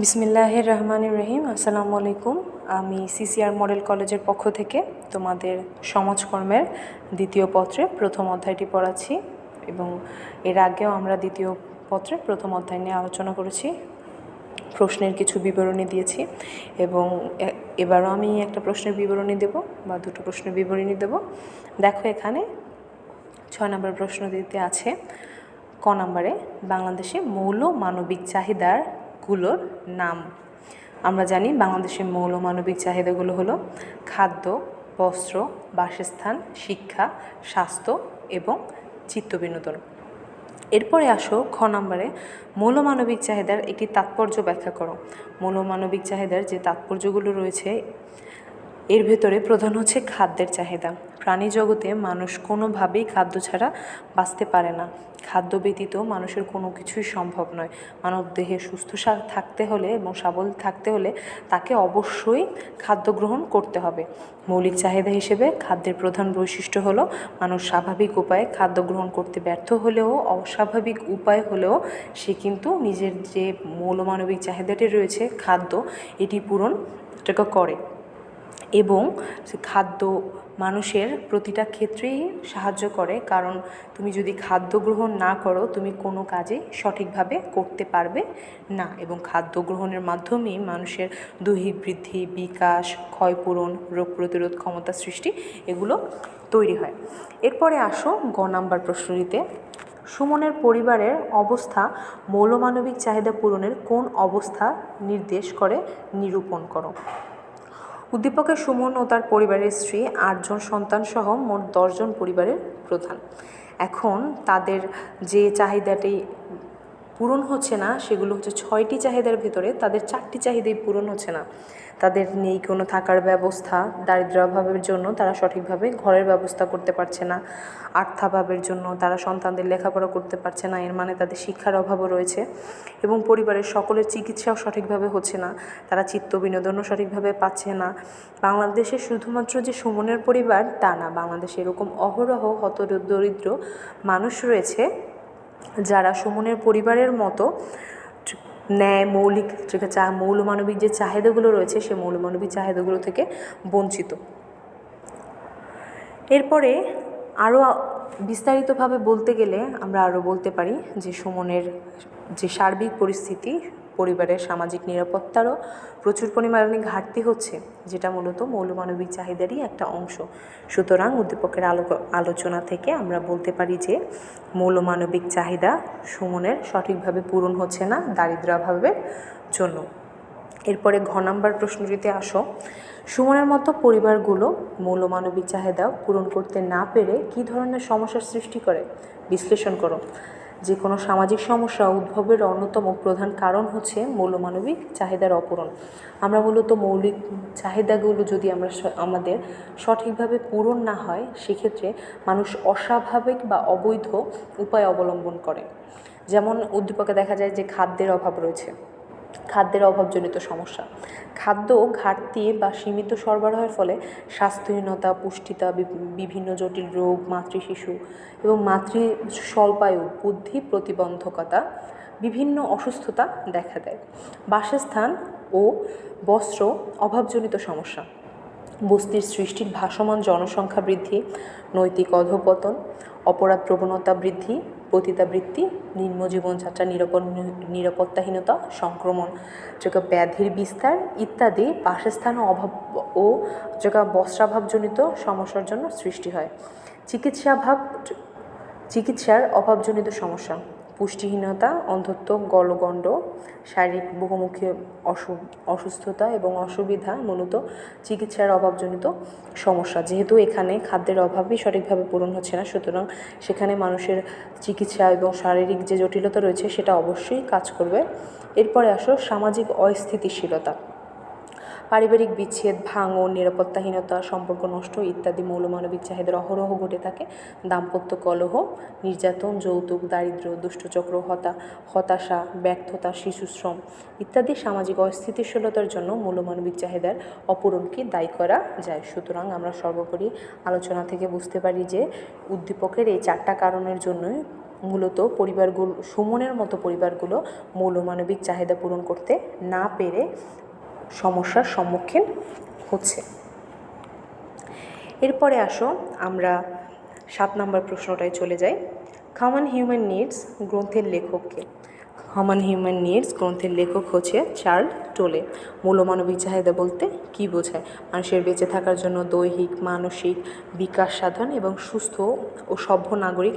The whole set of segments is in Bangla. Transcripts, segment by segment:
বিসমিল্লাহির রহমানির রহিম। আসসালামু আলাইকুম। আমি সিসিআর মডেল কলেজের পক্ষ থেকে তোমাদের সমাজকর্মের দ্বিতীয় পত্রে প্রথম অধ্যায়টি পড়াচ্ছি এবং এর আগেও আমরা দ্বিতীয় পত্রে প্রথম অধ্যায় নিয়ে আলোচনা করেছি, প্রশ্নের কিছু বিবরণী দিয়েছি এবং এবারও আমি একটা প্রশ্নের বিবরণী দেব বা দুটো প্রশ্নের বিবরণী দেব। দেখো এখানে ছয় নম্বর প্রশ্ন দিতে আছে, ক নম্বরে, বাংলাদেশে মৌল মানবিক চাহিদাগুলোর নাম। আমরা জানি বাংলাদেশের মৌল মানবিক চাহিদাগুলো হলো খাদ্য, বস্ত্র, বাসস্থান, শিক্ষা, স্বাস্থ্য এবং চিত্তবিনোদন এরপরে আসো খ নম্বরে, মৌলমানবিক চাহিদার একটি তাৎপর্য ব্যাখ্যা করো। মৌলমানবিক চাহিদার যে তাৎপর্যগুলো রয়েছে এর ভেতরে প্রধান হচ্ছে খাদ্যের চাহিদা। প্রাণী জগতে মানুষ কোনোভাবেই খাদ্য ছাড়া বাঁচতে পারে না। খাদ্য ব্যতীত মানুষের কোনো কিছুই সম্ভব নয়। মানব দেহে সুস্থ থাকতে হলে এবং সবল থাকতে হলে তাকে অবশ্যই খাদ্য গ্রহণ করতে হবে। মৌলিক চাহিদা হিসেবে খাদ্যের প্রধান বৈশিষ্ট্য হলো মানুষ স্বাভাবিক উপায়ে খাদ্য গ্রহণ করতে ব্যর্থ হলেও, অস্বাভাবিক উপায় হলেও সে কিন্তু নিজের যে মৌলমানবিক চাহিদাটি রয়েছে, খাদ্য, এটি পূরণ করে। এবং খাদ্য মানুষের প্রতিটা ক্ষেত্রেই সাহায্য করে। কারণ তুমি যদি খাদ্য গ্রহণ না করো, তুমি কোনো কাজে সঠিকভাবে করতে পারবে না এবং খাদ্য গ্রহণের মাধ্যমেই মানুষের দৈহিক বৃদ্ধি, বিকাশ, ক্ষয়পূরণ, রোগ প্রতিরোধ ক্ষমতা সৃষ্টি এগুলো তৈরি হয়। এরপরে আসো গ নাম্বার প্রশ্নটিতে। সুমনের পরিবারের অবস্থা মৌলমানবিক চাহিদা পূরণের কোন অবস্থা নির্দেশ করে নিরূপণ করো? উদ্দীপকের সুমন ও তার পরিবারের স্ত্রী, আটজন সন্তানসহ মোট দশজন পরিবারের প্রধান। এখন তাদের যে চাহিদাটি পূরণ হচ্ছে না, সেগুলো হচ্ছে ছয়টি চাহিদার ভেতরে, তাদের চারটি চাহিদাই পূরণ হচ্ছে না। তাদের নেই কোনো থাকার ব্যবস্থা, দারিদ্র্যাভাবের জন্য তারা সঠিকভাবে ঘরের ব্যবস্থা করতে পারছে না, আর্থাভাবের জন্য তারা সন্তানদের লেখাপড়া করতে পারছে না, এর মানে তাদের শিক্ষার অভাবও রয়েছে এবং পরিবারের সকলের চিকিৎসাও সঠিকভাবে হচ্ছে না, তারা চিত্ত বিনোদনও সঠিকভাবে পাচ্ছে না। বাংলাদেশে শুধুমাত্র যে সুমনের পরিবার তা না, বাংলাদেশে এরকম অহরহ হত দরিদ্র মানুষ রয়েছে যারা সুমনের পরিবারের মতো ন্যায়, মৌলিক চা, মৌলমানবিক যে চাহিদাগুলো রয়েছে, সে মৌলমানবিক চাহিদাগুলো থেকে বঞ্চিত। এরপরে আরও বিস্তারিতভাবে বলতে গেলে আমরা আরও বলতে পারি যে সুমনের যে সার্বিক পরিস্থিতি পরিবারের সামাজিক নিরাপত্তারও প্রচুর পরিমাণে ঘাটতি হচ্ছে, যেটা মূলত মৌলমানবিক চাহিদারই একটা অংশ। সুতরাং উদ্দীপকের আলো, আলোচনা থেকে আমরা বলতে পারি যে, মৌলমানবিক চাহিদা সুমনের সঠিকভাবে পূরণ হচ্ছে না দারিদ্র্যাভাবের জন্য। এরপরে ঘ নাম্বার প্রশ্নটিতে আসো। সুমনের মতো পরিবারগুলো মৌলমানবিক চাহিদা পূরণ করতে না পেরে কী ধরনের সমস্যার সৃষ্টি করে? বিশ্লেষণ করো। যে কোনো সামাজিক সমস্যা উদ্ভবের অন্যতম প্রধান কারণ হচ্ছে মৌলমানবিক চাহিদার অপূরণ। আমরা মূলত মৌলিক চাহিদাগুলো যদি আমরা আমাদের সঠিকভাবে পূরণ না হয়, সেক্ষেত্রে মানুষ অস্বাভাবিক বা অবৈধ উপায় অবলম্বন করে। যেমন উদ্দীপকে দেখা যায় যে খাদ্যের অভাব রয়েছে। খাদ্যের অভাবজনিত সমস্যা। খাদ্য ঘাটতি বা সীমিত সরবরাহের ফলে স্বাস্থ্যহীনতা, পুষ্টিতা বিভিন্ন জটিল রোগ, মাতৃশিশু এবং মাতৃ স্বল্পায়ু বুদ্ধি প্রতিবন্ধকতা, বিভিন্ন অসুস্থতা দেখা দেয়। বাসস্থান ও বস্ত্র অভাবজনিত সমস্যা। বস্তির সৃষ্টির ভাসমান জনসংখ্যা বৃদ্ধি, নৈতিক অধপতন, অপরাধ প্রবণতা বৃদ্ধি পতিতাবৃত্তি নিম্ন জীবনযাত্রা, নিরাপদ, নিরাপত্তাহীনতা, সংক্রমণ যোগা ব্যাধির বিস্তার ইত্যাদি বাসস্থান অভাব ও যোগা বস্ত্রাভাবজনিত সমস্যার জন্য সৃষ্টি হয়। চিকিৎসাভাব, চিকিৎসার অভাবজনিত সমস্যা। পুষ্টিহীনতা, অন্ধত্ব, গলগণ্ড, শারীরিক বহুমুখী অসু, অসুস্থতা এবং অসুবিধা মূলত চিকিৎসার অভাবজনিত সমস্যা। যেহেতু এখানে খাদ্যের অভাবই সঠিকভাবে পূরণ হচ্ছে না, সুতরাং সেখানে মানুষের চিকিৎসা এবং শারীরিক যে জটিলতা রয়েছে সেটা অবশ্যই কাজ করবে। এরপরে আসো সামাজিক অস্থিতিশীলতা। পারিবারিক বিচ্ছেদ, ভাঙন, নিরাপত্তাহীনতা, সম্পর্ক নষ্ট ইত্যাদি মৌলমানবিক চাহিদার অহরহ ঘটে থাকে। দাম্পত্য কলহ, নির্যাতন, যৌতুক, দারিদ্র, দুষ্টচক্র, হতা, হতাশা, ব্যর্থতা শিশুশ্রম ইত্যাদি সামাজিক অস্থিতিশীলতার জন্য মৌলমানবিক চাহিদার অপূরণকে দায়ী করা যায়। সুতরাং আমরা সর্বোপরি আলোচনা থেকে বুঝতে পারি যে উদ্দীপকের এই চারটা কারণের জন্যই মূলত পরিবারগুলো, সুমনের মতো পরিবারগুলো মৌলমানবিক চাহিদা পূরণ করতে না পেরে সমস্যার সম্মুখীন হচ্ছে। এরপরে আসো, আমরা সাত নম্বর প্রশ্নটায় চলে যাই। কমন হিউম্যান নিডস গ্রন্থের লেখককে। কমন হিউম্যান নিডস গ্রন্থের লেখক হচ্ছে চার্ল টোলে। মূলমানবিক চাহিদা বলতে কি বোঝায়? মানুষের বেঁচে থাকার জন্য দৈহিক, মানসিক বিকাশ সাধন এবং সুস্থ ও সভ্য নাগরিক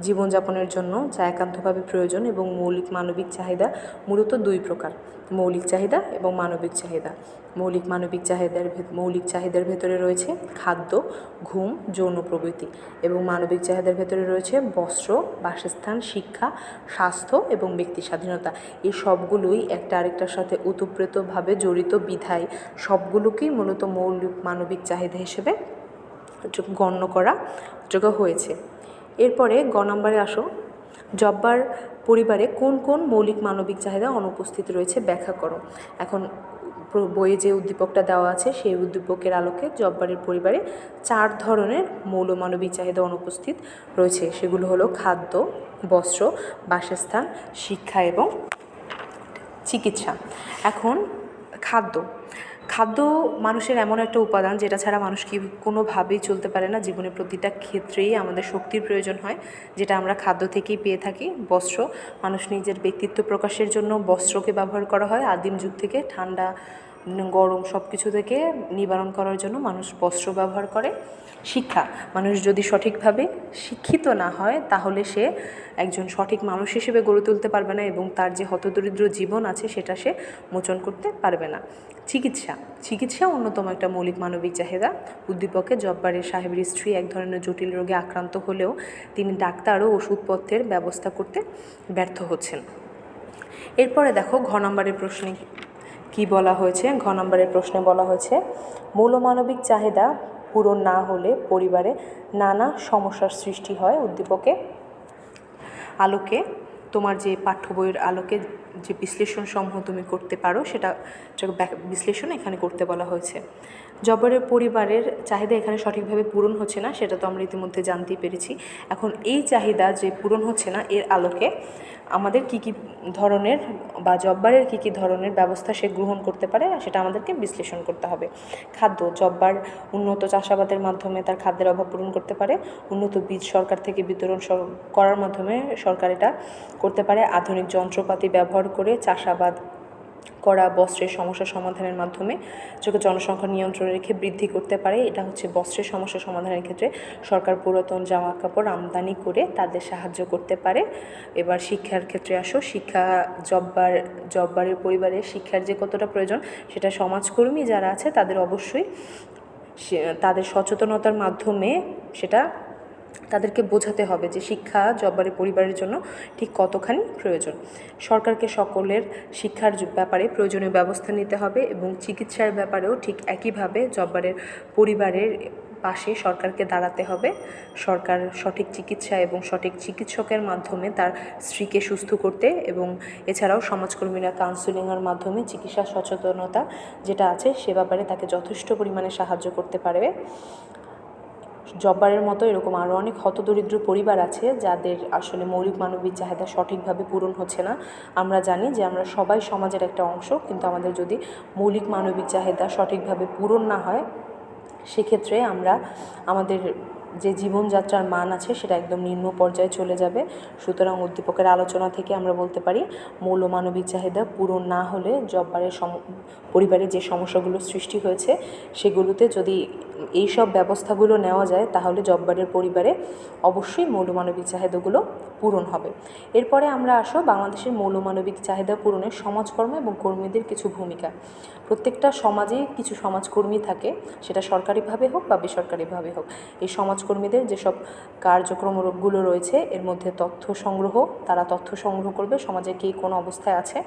জীবনযাপনের জন্য যা একান্তভাবে প্রয়োজন এবং মৌলিক মানবিক চাহিদা মূলত দুই প্রকার। মৌলিক চাহিদা এবং মানবিক চাহিদা। মৌলিক মানবিক চাহিদার মৌলিক চাহিদার ভেতরে রয়েছে খাদ্য, ঘুম, যৌন প্রবৃত্তি এবং মানবিক চাহিদার ভেতরে রয়েছে বস্ত্র, বাসস্থান, শিক্ষা, স্বাস্থ্য এবং ব্যক্তি স্বাধীনতা। এই সবগুলোই একটা আরেকটার সাথে ওতপ্রোতভাবে জড়িত বিধায় সবগুলোকেই মূলত মৌলিক মানবিক চাহিদা হিসেবে গণ্য করা যোগ্য হয়েছে। এরপরে গ নম্বরে আসো। জব্বার পরিবারে কোন কোন মৌলিক মানবিক চাহিদা অনুপস্থিত রয়েছে ব্যাখ্যা করো। এখন বইয়ে যে উদ্দীপকটা দেওয়া আছে, সেই উদ্দীপকের আলোকে জব্বারের পরিবারে চার ধরনের মৌল মানবিক চাহিদা অনুপস্থিত রয়েছে। সেগুলো হলো খাদ্য, বস্ত্র, বাসস্থান, শিক্ষা এবং চিকিৎসা। এখন খাদ্য। খাদ্য মানুষের এমন একটা উপাদান যেটা ছাড়া মানুষ কি কোনোভাবেই চলতে পারে না। জীবনের প্রতিটা ক্ষেত্রেই আমাদের শক্তির প্রয়োজন হয়, যেটা আমরা খাদ্য থেকেই পেয়ে থাকি। বস্ত্র, মানুষ নিজের ব্যক্তিত্ব প্রকাশের জন্য বস্ত্রকে ব্যবহার করা হয়। আদিম যুগ থেকে ঠান্ডা গরম সব কিছু থেকে নিবারণ করার জন্য মানুষ বস্ত্র ব্যবহার করে। শিক্ষা, মানুষ যদি সঠিকভাবে শিক্ষিত না হয়, তাহলে সে একজন সঠিক মানুষ হিসেবে গড়ে তুলতে পারবে না এবং তার যে হতদরিদ্র জীবন আছে, সেটা সে মোচন করতে পারবে না। চিকিৎসা চিকিৎসা অন্যতম একটা মৌলিক মানবিক চাহিদা। উদ্দীপকে জব্বারের সাহেবের স্ত্রী এক ধরনের জটিল রোগে আক্রান্ত হলেও তিনি ডাক্তার ও ওষুধপত্রের ব্যবস্থা করতে ব্যর্থ হচ্ছেন। এরপরে দেখো ঘ নম্বরের প্রশ্নে কি বলা হয়েছে? ঘ নম্বরের প্রশ্নে বলা হয়েছে, মৌলমানবিক চাহিদা পূরণ না হলে পরিবারে নানা সমস্যার সৃষ্টি হয়। উদ্দীপকে আলোকে, তোমার যে পাঠ্য বইয়ের আলোকে যে বিশ্লেষণ সমূহ তুমি করতে পারো, সেটা বিশ্লেষণ এখানে করতে বলা হয়েছে। জব্বরের পরিবারের চাহিদা এখানে সঠিকভাবে পূরণ হচ্ছে না, সেটা তো আমরা ইতিমধ্যে জানতেই পেরেছি। এখন এই চাহিদা যে পূরণ হচ্ছে না, এর আলোকে আমাদের কি কি ধরনের বা জব্বারের কি কি ধরনের ব্যবস্থা সে গ্রহণ করতে পারে, সেটা আমাদেরকে বিশ্লেষণ করতে হবে। খাদ্য, জব্বার উন্নত চাষাবাদের মাধ্যমে তার খাদ্যের অভাব পূরণ করতে পারে, উন্নত বীজ সরকার থেকে বিতরণ করার মাধ্যমে সরকার এটা করতে পারে। আধুনিক যন্ত্রপাতি ব্যবহার করে চাষাবাদ করা বস্ত্রের সমস্যা সমাধানের মাধ্যমে যোগ্য জনসংখ্যা নিয়ন্ত্রণে রেখে বৃদ্ধি করতে পারে। এটা হচ্ছে বস্ত্রের সমস্যা সমাধানের ক্ষেত্রে সরকার পুরাতন জামা কাপড় আমদানি করে তাদের সাহায্য করতে পারে। এবার শিক্ষার ক্ষেত্রে আসো, শিক্ষা জব্বার, জব্বারের পরিবারে শিক্ষার যে কতটা প্রয়োজন সেটা সমাজকর্মী যারা আছে তাদের অবশ্যই তাদের সচেতনতার মাধ্যমে সেটা তাদেরকে বোঝাতে হবে যে শিক্ষা জব্বারের পরিবারের জন্য ঠিক কতখানি প্রয়োজন। সরকারকে সকলের শিক্ষার ব্যাপারে প্রয়োজনীয় ব্যবস্থা নিতে হবে এবং চিকিৎসার ব্যাপারেও ঠিক একইভাবে জব্বারের পরিবারের পাশে সরকারকে দাঁড়াতে হবে। সরকার সঠিক চিকিৎসা এবং সঠিক চিকিৎসকের মাধ্যমে তার স্ত্রীকে সুস্থ করতে এবং এছাড়াও সমাজকর্মীরা কাউন্সিলিংয়ের মাধ্যমে চিকিৎসা সচেতনতা যেটা আছে সে ব্যাপারে তাকে যথেষ্ট পরিমাণে সাহায্য করতে পারবে। জব্বারের মতো এরকম আরও অনেক হতদরিদ্র পরিবার আছে, যাদের আসলে মৌলিক মানবিক চাহিদা সঠিকভাবে পূরণ হচ্ছে না। আমরা জানি যে আমরা সবাই সমাজের একটা অংশ, কিন্তু আমাদের যদি মৌলিক মানবিক চাহিদা সঠিকভাবে পূরণ না হয়, সেক্ষেত্রে আমরা আমাদের যে জীবনযাত্রার মান আছে, সেটা একদম নিম্ন পর্যায়ে চলে যাবে। সুতরাং উদ্দীপকের আলোচনা থেকে আমরা বলতে পারি, মৌল মানবিক চাহিদা পূরণ না হলে জব্বারের সম, পরিবারে যে সমস্যাগুলো সৃষ্টি হয়েছে, সেগুলোতে যদি এই সব ব্যবস্থাগুলো নেওয়া যায়, তাহলে জব্বারের পরিবারে অবশ্যই মৌলমানবিক চাহিদাগুলো পূরণ হবে। এরপরে আমরা আসো বাংলাদেশের মৌলমানবিক চাহিদা পূরণের সমাজকর্ম এবং কর্মীদের কিছু ভূমিকা। প্রত্যেকটা সমাজে কিছু সমাজকর্মী থাকে, সেটা সরকারিভাবে হোক বা বেসরকারিভাবে হোক। এই সমাজকর্মীদের যেসব কার্যক্রমগুলো রয়েছে, এর মধ্যে তথ্য সংগ্রহ, তারা তথ্য সংগ্রহ করবে, সমাজে কে কোন অবস্থায় আছে।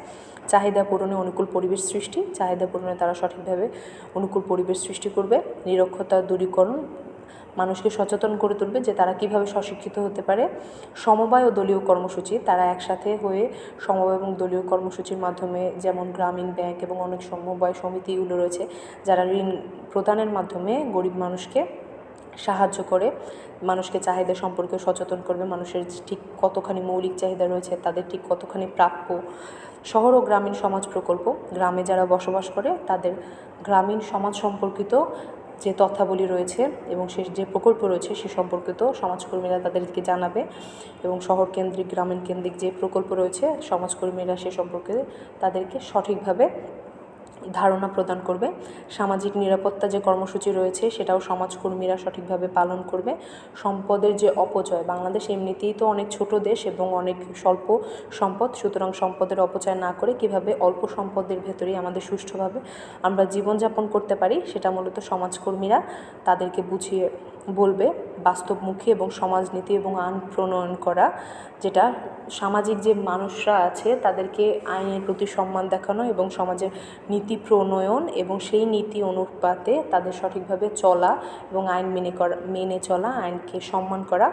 চাহিদা পূরণে অনুকূল পরিবেশ সৃষ্টি, চাহিদা পূরণে তারা সঠিকভাবে অনুকূল পরিবেশ সৃষ্টি করবে নিরক্ষতা দূরীকরণ মানুষকে সচেতন করে তুলবে যে তারা কীভাবে স্বশিক্ষিত হতে পারে। সমবায় ও দলীয় কর্মসূচি, তারা একসাথে হয়ে সমবায় এবং দলীয় কর্মসূচির মাধ্যমে যেমন গ্রামীণ ব্যাংক এবং অনেক সমবায় সমিতিগুলো রয়েছে, যারা ঋণ প্রদানের মাধ্যমে গরিব মানুষকে সাহায্য করে, মানুষকে চাহিদা সম্পর্কে সচেতন করবে, মানুষের ঠিক কতখানি মৌলিক চাহিদা রয়েছে, তাদের ঠিক কতখানি প্রাপ্য। শহর ও গ্রামীণ সমাজ প্রকল্প, গ্রামে যারা বসবাস করে, তাদের গ্রামীণ সমাজ সম্পর্কিত যে তথ্যাবলী রয়েছে এবং সে যে প্রকল্প রয়েছে সে সম্পর্কিত সমাজকর্মীরা তাদেরকে জানাবে এবং শহর কেন্দ্রিক গ্রামীণ কেন্দ্রিক যে প্রকল্প রয়েছে, সমাজকর্মীরা সে সম্পর্কে তাদেরকে সঠিকভাবে ধারণা প্রদান করবে। সামাজিক নিরাপত্তা যে কর্মসূচি রয়েছে, সেটাও সমাজকর্মীরা সঠিকভাবে পালন করবে। সম্পদের যে অপচয়, বাংলাদেশ এমনিতেই তো অনেক ছোট দেশ এবং অনেক স্বল্প সম্পদ, সুতরাং সম্পদের অপচয় না করে কীভাবে অল্প সম্পদের ভেতরেই আমাদের সুষ্ঠুভাবে আমরা জীবনযাপন করতে পারি, সেটা মূলত সমাজকর্মীরা তাদেরকে বুঝিয়ে বলবে। বাস্তবমুখী এবং সমাজনীতি এবং আইন প্রণয়ন করা, যেটা সামাজিক যে মানুষরা আছে, তাদেরকে আইনের প্রতি সম্মান দেখানো এবং সমাজের নীতি প্রণয়ন এবং সেই নীতি অনুপাতে তাদের সঠিকভাবে চলা এবং আইন মেনে করা, মেনে চলা, আইনকে সম্মান করা।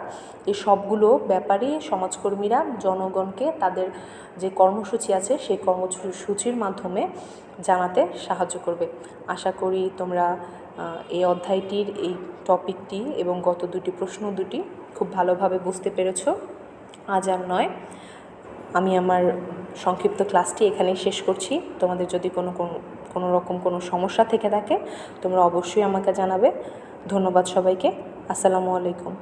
এই সবগুলো ব্যাপারই সমাজকর্মীরা, জনগণকে তাদের যে কর্মসূচি আছে, সেই কর্মসূচির মাধ্যমে জানাতে সাহায্য করবে। আশা করি তোমরা এই অধ্যায়টির এই টপিকটি এবং গত দুটি প্রশ্ন দুটি, খুব ভালোভাবে বুঝতে পেরেছ। আজ আর নয়। আমি আমার সংক্ষিপ্ত ক্লাসটি এখানেই শেষ করছি। তোমাদের যদি কোনো- কোনো রকম কোনো সমস্যা থেকে থাকে, তোমরা অবশ্যই আমাকে জানাবে। ধন্যবাদ সবাইকে। আসসালামু আলাইকুম।